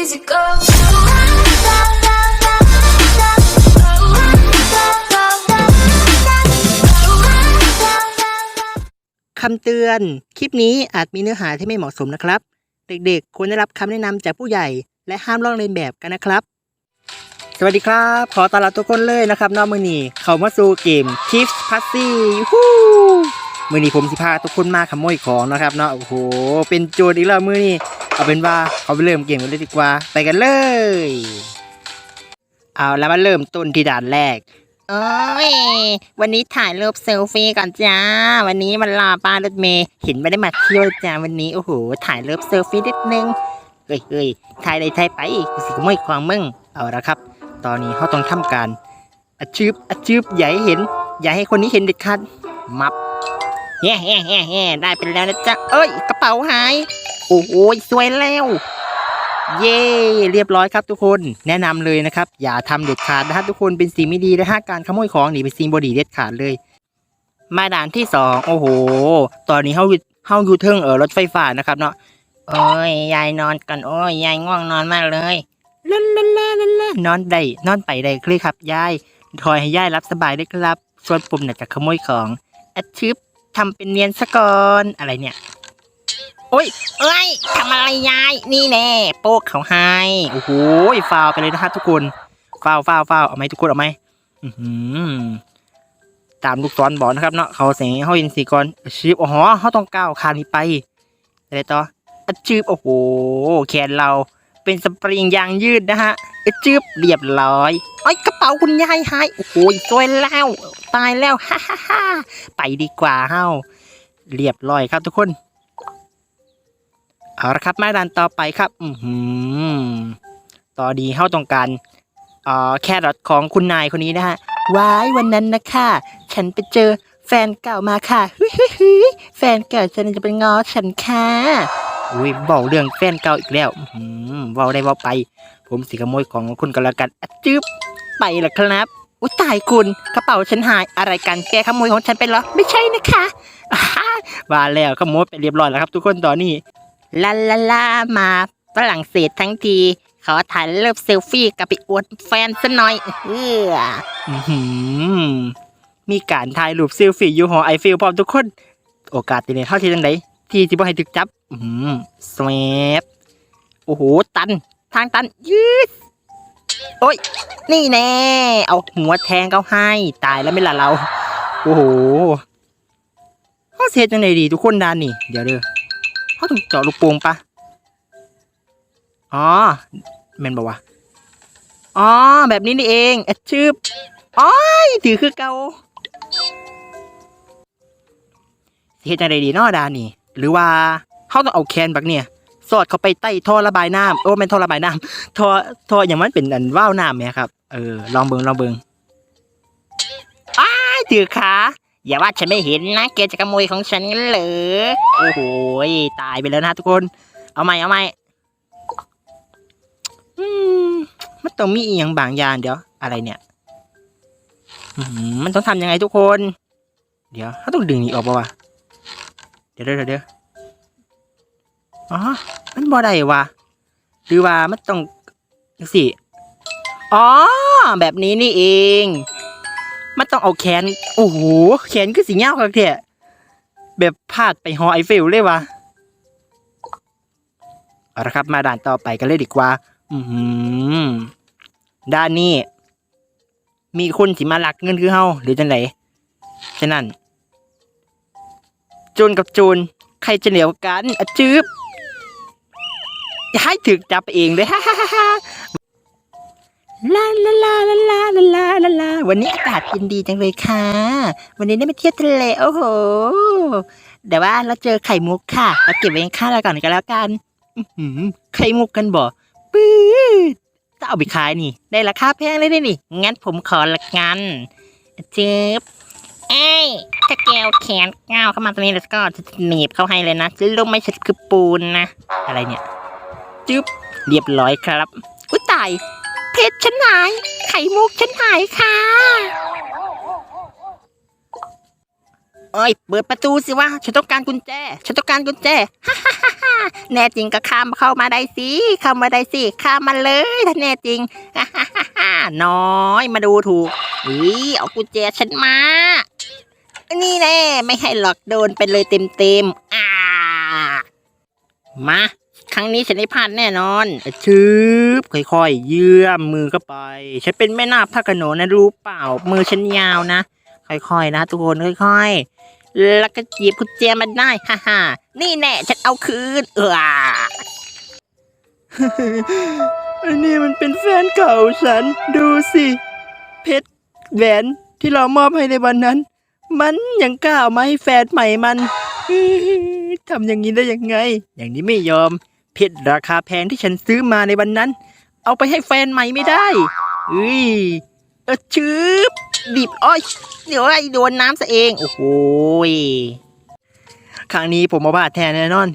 easy go. คำเตือน คลิปนี้อาจมีเนื้อหาที่ไม่เหมาะสมนะครับ เด็กๆ ควรได้รับคำแนะนำจากผู้ใหญ่ และห้ามลอกเลียนแบบกันนะครับ สวัสดีครับ ขอต้อนรับทุกคนเลยนะครับน้องมือนีเขามาสู่เกม Chips p a s s y ฮู้มือนีผมสิพาทุกคนมาขโมยของนะครับเนาะ โอ้โห เป็นโจรอีกแล้วมือนี เอาเป็นว่าเขาไปเริ่มเกมกันเลยดีกว่า ไปกันเลย เอาแล้วมาเริ่มต้นที่ด่านแรกโอ้ยวันนี้ถ่ายรูปเซลฟี่ก่อนจ้า วันนี้มันลาป้ารถเมย์เห็นไม่ได้มาเที่ยวจ้าวันนี้โอ้โหถ่ายรูปเซลฟี่นิดนึงเฮ้ยเฮ้ยถ่ายได้ถ่ายไปกูสิขโมยความมึงเอาละครับ ตอนนี้เขาต้องทำการอาชืบอาชืบอย่าให้เห็น อย่าให้คนนี้เห็นเด็ดขาดมับแฮ่แฮ่แฮ่แฮ่ได้ไปแล้วนะจ๊ะเอ้ยกระเป๋าหาย โอ้โหสวยแล้วเย่เรียบร้อยครับทุกคนแนะนำเลยนะครับ อย่าทำเด็ดขาดนะฮะทุกคนเป็นสิ่งไม่ดีนะฮะการขโมยของนี่เป็นสิ่งบดีเด็ดขาดเลย มาด่านที่สองโอ้โห ตอนนี้เขาเขาอยู่เทิงเออรถไฟฟ้านะครับเนาะโอ้ยยายนอนกันโอ้ยยายง่วงนอนมากเลยลลลลลนอนได้นอนไปได้เลยครับยายทอยให้ยายรับสบายได้ครับส่วนผมน่ะจะขโมยของอาชืบทำเป็นเนียนซะก่อนอะไรเนี่ย เอ้ยทำอะไรยาย นี่แน่โป๊กเขาให้ โอ้โหฟาวไปเลยนะฮะทุกคนฟาวฟาวฟาวเอาไหมทุกคนเอาไหมอื้อหือตามลูกศรบอกนะครับเนาะเขาเสียงเขาเห็นสีก่อนชืบโอ๋อเขาต้องก้าวคานนี้ไปอะไรต่ออะชืบโอ้โหแขนเราเป็นสปริงยางยืดนะฮะอะชืบเรียบร้อยไอ้กระเป๋าคุณยายหายโอ้โหสวยแล้วตายแล้วฮ่าฮ่าฮ่าไปดีกว่าเฮ้าเรียบร้อยครับทุกคน เอาละครับมาดันต่อไปครับ อือหือตอนนี้เข้าต้องการเอ่อแครอทของคุณนายคนนี้นะฮะว้ายวันนั้นนะค่ะ ฉันไปเจอแฟนเก่ามาค่ะฮึ่ยฮึ่ยแฟนเก่าฉันจะเป็นง้อฉันค่ะอุ้ยบอกเรื่องแฟนเก่าอีกแล้วอือหือเว่าได้เว่าไป ผมสิขโมยของคุณก็แล้วกันอะจึ๊บไปละครับอุ้ยตายคุณกระเป๋าฉันหายอะไรกันแกขโมยของฉันไปเหรอไม่ใช่นะคะว่าแล้วขโมยไปเรียบร้อยแล้วครับ ทุกคนตอนนี้ ลาลาลามาฝรั่งเศสทั้งที ขอถ่ายรูปเซลฟี่กับไปอวดแฟนซะหน่อย เอออื้อมีการถ่ายรูปเซลฟี่อยู่หอไอเฟลพร้อมทุกคน โอกาสตีเนี่ยเท่าที่จังไดที่จะบ่ให้ถึกจับ อือหือสวบโอ้โห ตัน ทางตันยืดโอ้ย นี่แน่ เอาหัวแทงเขาให้ ตายแล้วไม่ละเรา โอ้โหเขาเสียจังไดดีทุกคนดานนี่ เดี๋ยวเด้อ เขาต้องเจาะลูกโป่งปะอ๋อแมนบอกว่าอ๋อ แบบนี้นี่เองอชืบอ๋อยถือคือเกาเฮ็ดจังไดดีนาดานี่ หรือว่าเขาต้องเอาแคนบักเนี่ย สอดเขาไปใต้ท่อระบายน้ำโอ้แม่นท่อระบายน้ำท่อท่ออย่างมันเป็นอันว่าวน้ำเนี่ยครับ เออ ลองเบิงลองเบิงอ้ายถือขา อย่าว่าฉันไม่เห็นนะ แกจะขโมยของฉันงั้นเหรอ โอ้โหตายไปแล้วนะทุกคน เอาใหม่เอาใหม่มันต้องมีอีกอย่างบางอย่างเดี๋ยว อะไรเนี่ยมันต้องทำยังไงทุกคน เดี๋ยวเขาต้องดึงนี่ออกป่าวะ เดี๋ยวเดี๋ยวเดี๋ยวอ๋อ มันบ่ได้วะหรือว่ามันต้องจังสิ อ๋อ แบบนี้นี่เอง มันต้องเอาแขน โอ้โห แขนคือสีเงาครับเถอะแบบพลาดไปหอไอเฟลเลยวะเอาละครับ มาด่านต่อไปกันเลยดีกว่า อือหือด้านนี้ มีคนสิมาหลักเงินคือเฮาหรือจังไหนฉะนั้นโจรกับโจรใครจะเหนียวกันอจืบให้ถึกจับเองเลยฮ่าฮ่าฮ่า ลาลาลาลาลาลาลาลาลาวันนี้อากาศเย็นดีจังเลยค่ะ วันนี้ได้มาเที่ยวทะเลโอ้โหแต่ว่าเราเจอไข่มุกค่ะเราเก็บไว้ข้างเราก่อนก็แล้วกันไข่มุกกันบ่ปื๊ดถ้าเอาไปขายนี่ ได้ราคาแพงเลยนี่ งั้นผมขอละกันจึ๊บเอ้ถ้าแกเอาแขนก้าวเข้ามาตรงนี้แล้วก็จะหนีบเข้าให้เลยนะจะลงไม่ใช่คือปูนนะ อะไรเนี่ย จึ๊บเรียบร้อยครับ อุ้ยตาย เพชรฉันหาย ไข่มุกฉันหายค่ะเอ้ย เปิดประตูสิวะ ฉันต้องการกุญแจ ฉันต้องการกุญแจ แน่จริงก็ข้ามเข้ามาได้สิ เข้ามาได้สิ ข้ามมาเลยถ้าแน่จริง น้อยมาดูถูกอุ้ยเอากุญแจฉันมา นี่แน่ ไม่ให้หลอกโดนไปเลยเต็มเต็มๆอ่า มา ครั้งนี้ฉันได้พลาดแน่นอนชืบค่อยๆ เยื่อมมือเข้าไป ฉันเป็นแม่นาคพระโนนะรู้เปล่า มือฉันยาวนะ ค่อยๆ นะทุกคนค่อยๆ แล้วก็จีบกุญแจมันได้ฮ่าฮ่านี่แน่ฉันเอาคืน เอออันนี้มันเป็นแฟนเก่าฉัน ดูสิ เพชรแหวนที่เรามอบให้ในวันนั้น มันยังกล้าเอามาให้แฟนใหม่มันทำอย่างนี้ได้ยังไง อย่างนี้ไม่ยอม เพชรราคาแพงที่ฉันซื้อมาในวันนั้น เอาไปให้แฟนใหม่ไม่ได้อุ้ยเออชืบบีบอ้อยเดี๋ยวไอ้โดนน้ำซะเองโอ้โหยครั้งนี้ผมมาบาดแทนแน่นอน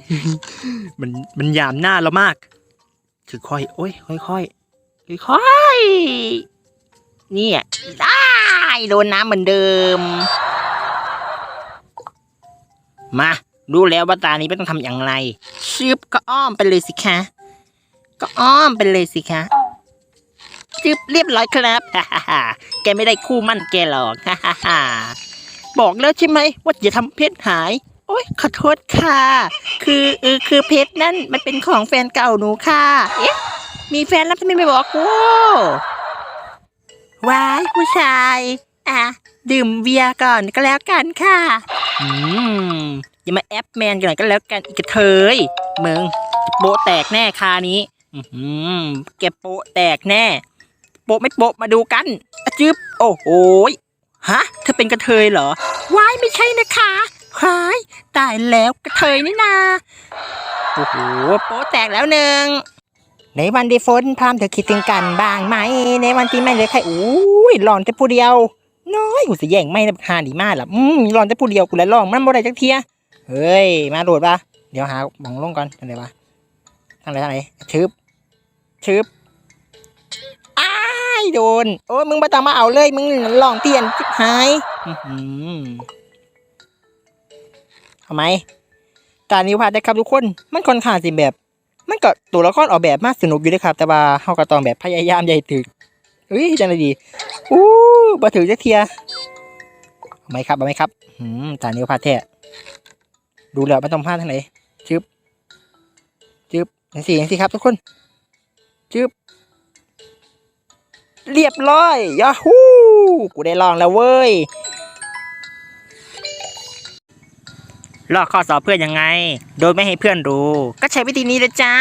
มันมันยามหน้าเรามากคือค่อยโอ้ยค่อยค่อยค่อยค่อยเนี่ยได้โดนน้ำเหมือนเดิม มา ดูแล้วว่าตานี้ไม่ต้องทำอย่างไรชืบก็อ้อมไปเลยสิคะ ก็อ้อมไปเลยสิคะชืบเรียบร้อยครับฮ่าฮ่าฮ่าแกไม่ได้คู่มั่นแกหรอกฮ่าฮ่าฮ่าบอกแล้วใช่ไหมว่าอย่าทำเพชรหาย โอ๊ยขอโทษค่ะ คือเออคือเพชรนั่นมันเป็นของแฟนเก่าหนูค่ะ เอ๊ะ มีแฟนแล้วทำไมไม่บอกกูว้ายผู้ชาย อะ ดื่มเบียร์ก่อนก็แล้วกันค่ะ อืม อย่ามาแอปแมนกันหน่อยก็แล้วกันอีกกระเทยมึงโปะแตกแน่คานี้ อือหือแกโปะแตกแน่ โปะไม่โปะมาดูกันอะจึบโอ้โหยฮะเธอเป็นกระเทยเหรอว้ายไม่ใช่นะคะคล้ายตายแล้วกระเทยนี่นาโอ้โหโปะแตกแล้วหนึ่งในวันที่ฝนพรำเธอคิดถึงกันบ้างไหม ในวันที่ไม่เหลยใครอู้ยหลอนแต่ผู้เดียว น้อยกูสิแย่งไม่นะหาดีมากล่ะอืมหลอนแต่ผู้เดียวกูเลยลองมันบ่ได้จักเทียเฮ้ยมาโดดปะเดี๋ยวหาหมองลงก่อนทางไหนวะทางไหนทางไหนชึบชึบอ้ายโดนโอ้ยมึงมาตามมาเอาเลยมึงลองเตียนจิบหายอื้อหือทำไมการนี้พาได้ครับทุกคนมันค่อนข้างสิแบบ มันก็ตัวละครออกแบบมากสนุกอยู่ด้วยครับ แต่ว่าเฮาก็ต้องแบบพยายามใหญ่ถึกเฮ้ยจังเลยดี อู้บ่ถึงจะเทียเอาไหมครับเอาไหมครับหืมตานิ้วพลาดแท้ดูแล้วไม่ต้องพลาดทางไหนจึ๊บจึ๊บอย่างสี่อย่างสี่ครับทุกคนจึ๊บเรียบร้อยยาฮูกูได้ลองแล้วเว้ยลอกข้อสอบเพื่อนยังไง โดยไม่ให้เพื่อนรู้ ก็ใช้วิธีนี้เลยจ้า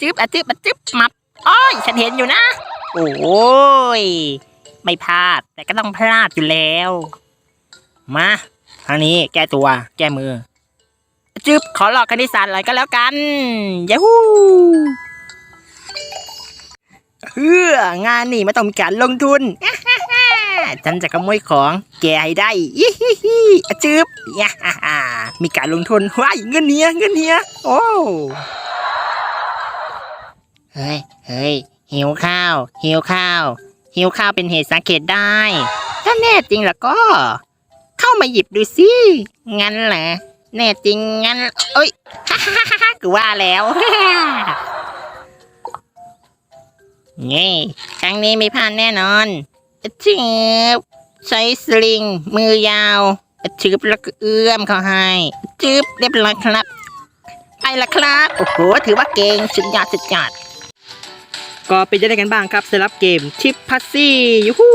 จึ๊บอะจึ๊บอะจึ๊บมับอ้อยฉันเห็นอยู่นะ โอ้ย ไม่พลาด แต่ก็ต้องพลาดอยู่แล้ว มาทางนี้แก้ตัว แก้มือ จึ๊บขอหลอกคณิตศาสตร์หน่อยก็แล้วกันยาฮูเฮืองานนี่ไม่ต้องมีการลงทุน ฉันจะขโมยของแกให้ได้ยี่ฮิฮิอะจึบย่าฮ่าฮ่ามีการลงทุนว้ายเงินเนี้ยเงินเนี้ยโอ้เฮ้ยเฮ้ยหิวข้าว หิวข้าว หิวข้าวเป็นเหตุสังเกตได้ ถ้าแน่จริงแล้วก็ เข้ามาหยิบดูสิ งั้นเหรอแน่จริงงั้น เอ้ยฮ่าฮ่าฮ่ากูว่าแล้วนี่ครั้งนี้ไม่พลาดแน่นอนชืบใช้สลิง มือยาวชืบแล้วก็เอื้อมเขาให้ชืบเรียบร้อยครับ ไปละครับ โอ้โห ถือว่าเก่งสุดยอดสุดยอด ก็เป็นจะไงกันบ้างครับสำหรับเกมชิปพัซซี่ยูฮู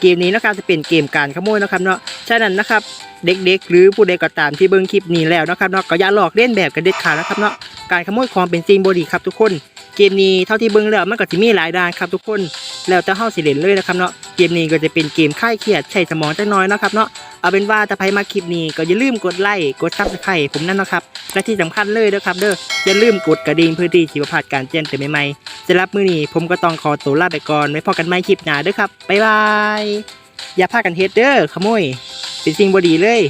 เกมนี้นะครับจะเป็นเกมการขโมยนะครับเนาะฉะนั้นนะครับเด็กๆ หรือผู้ใดก็ตามที่เบิ่งคลิปนี้แล้วนะครับเนาะก็อย่าหลอกเล่นแบบกันเด็ดขาดนะครับเนาะการขโมยของเป็นสิ่งบ่ดีครับทุกคน เกมนี้เท่าที่เบิ่งแล้วมันก็จะมีหลายด้านครับทุกคนแล้วแต่เฮาสิเล่นเลยนะครับเนาะเกมนี้ก็จะเป็นเกมค่ายเครียดใช้สมองจักน้อยนะครับเนาะเอาเป็นว่าถ้าใครมาคลิปนี้ก็อย่าลืมกดไลค์กดซับสไครต์ผมนั่นนะครับและที่สำคัญเลยนะครับเด้ออย่าลืมกดกระดิ่งเพื่อที่จะบ่พลาดการแจ้งเตือนใหม่ๆสำหรับมือนี้ผมก็ต้องขอตัวลาไปก่อนไว้พอกันใหม่คลิปหน้าเด้อครับบ๊ายบายอย่าพลาดกันเฮ็ดเด้อขโมยเป็นสิ่งบ่ดีเลย